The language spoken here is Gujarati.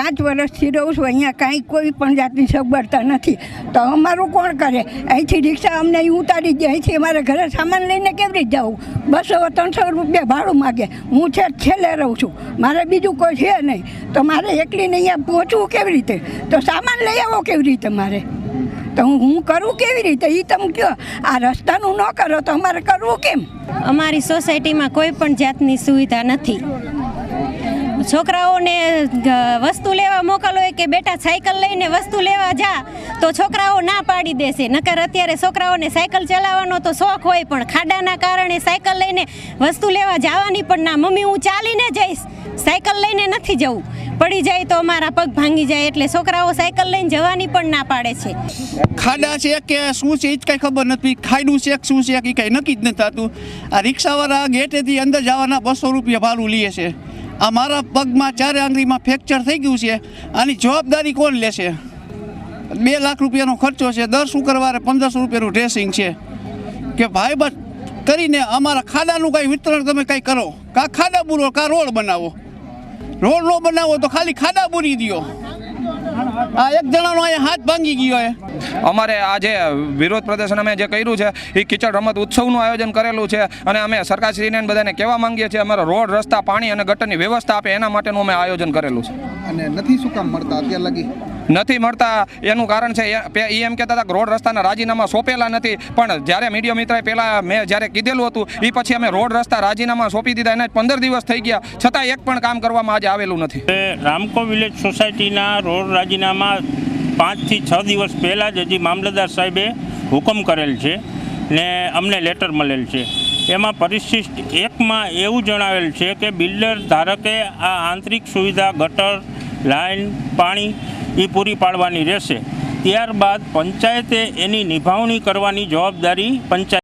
પાંચ વર્ષથી રહું છું, અહીંયા કાંઈ કોઈ પણ જાતની સગવડતા નથી. તો અમારું કોણ કરે? અહીંથી રિક્ષા અમને અહીં ઉતારી દે, અહીંથી અમારે ઘરે સામાન લઈને કેવી રીતે જવું બસો ત્રણસો રૂપિયા ભાડું માગે. હું છે છેલ્લે રહું છું. મારે બીજું કોઈ છે નહીં. તો મારે એકલીને અહીંયા પહોંચવું કેવી રીતે? તો સામાન લઈ આવો કેવી રીતે મારે? તો હું હું કરું કેવી રીતે? એ તમે કહો આ રસ્તાનું ન કરો તો અમારે કરવું કેમ? અમારી સોસાયટીમાં કોઈ પણ જાતની સુવિધા નથી. છોકરાઓને વસ્તુ લેવા મોકલો કે બેટા સાયકલ લઈને વસ્તુ લેવા જા, તો છોકરાઓ ના પાડી દેશે. નકર અત્યારે છોકરાઓને સાયકલ ચલાવવાનો તો શોખ હોય પણ ખાડાના કારણે સાયકલ લઈને વસ્તુ લેવા જવાની પણ ના. મમ્મી, હું ચાલીને જઈશ. સાયકલ લઈને નથી જવું. પડી જાય તો અમારા પગ ભાંગી જાય એટલે છોકરાઓ સાયકલ લઈને જવાની પણ ના પાડે છે. ખાડા છે કે શું છે એ જ કાંઈ ખબર નથી. ખાડું છે શું છે એ કાંઈ નક્કી જ નથી થતું. આ રિક્ષાવાળા ગેટેથી અંદર જવાના બસો રૂપિયા ભાડું લે છે. આ મારા પગમાં ચારે આંગળીમાં ફ્રેક્ચર થઈ ગયું છે. આની જવાબદારી કોણ લેશે? બે લાખ રૂપિયાનો ખર્ચો છે. દર શુક્રવારે પંદરસો રૂપિયાનું ડ્રેસિંગ છે. કે ભાઈ બસ કરીને અમારા ખાડાનું કાંઈ વિતરણ તમે કાંઈ કરો. કા ખાડા બુરો, કા રોડ બનાવો. રોડ ન બનાવો તો ખાલી ખાડા બુરી દ્યો. આ એક જણાનો અહીંયા હાથ ભાંગી ગયો હોય અમારે આ જે વિરોધ પ્રદર્શન અમે જે કર્યું છે એ કિચડ રમત ઉત્સવનું આયોજન કરેલું છે અને અમે સરકારશ્રીને બધાને કહેવા માંગીએ છીએ અમારા રોડ રસ્તા પાણી અને ગટરની વ્યવસ્થા આપે એના માટેનું અમે આયોજન કરેલું છે. અને નથી શું કામ મળતા અત્યાર લગી? નથી મળતા. એનું કારણ છે, એ- એમ કહેતા હતા કે રોડ રસ્તાના રાજીનામા સોંપેલા નથી. પણ જ્યારે મીડિયા મિત્રએ પહેલાં મેં જ્યારે કીધેલું હતું એ પછી અમે રોડ રસ્તા રાજીનામા સોંપી દીધા. એના પંદર દિવસ થઈ ગયા. છતાં એક પણ કામ કરવામાં આજે આવેલું નથી. રામકો વિલેજ સોસાયટીના રોડ રાજીનામા પાંચથી છ દિવસ પહેલાં જ હજી મામલતદાર સાહેબે હુકમ કરેલ છે ને અમને લેટર મળેલ છે. એમાં પરિશિષ્ટ એકમાં એવું જણાવેલ છે કે બિલ્ડર ધારકે આ આંતરિક સુવિધા, ગટર લાઇન પાણી એ પૂરી પાડવાની રહેશે. ત્યારબાદ પંચાયતે એની નિભાવણી કરવાની જવાબદારી પંચાયત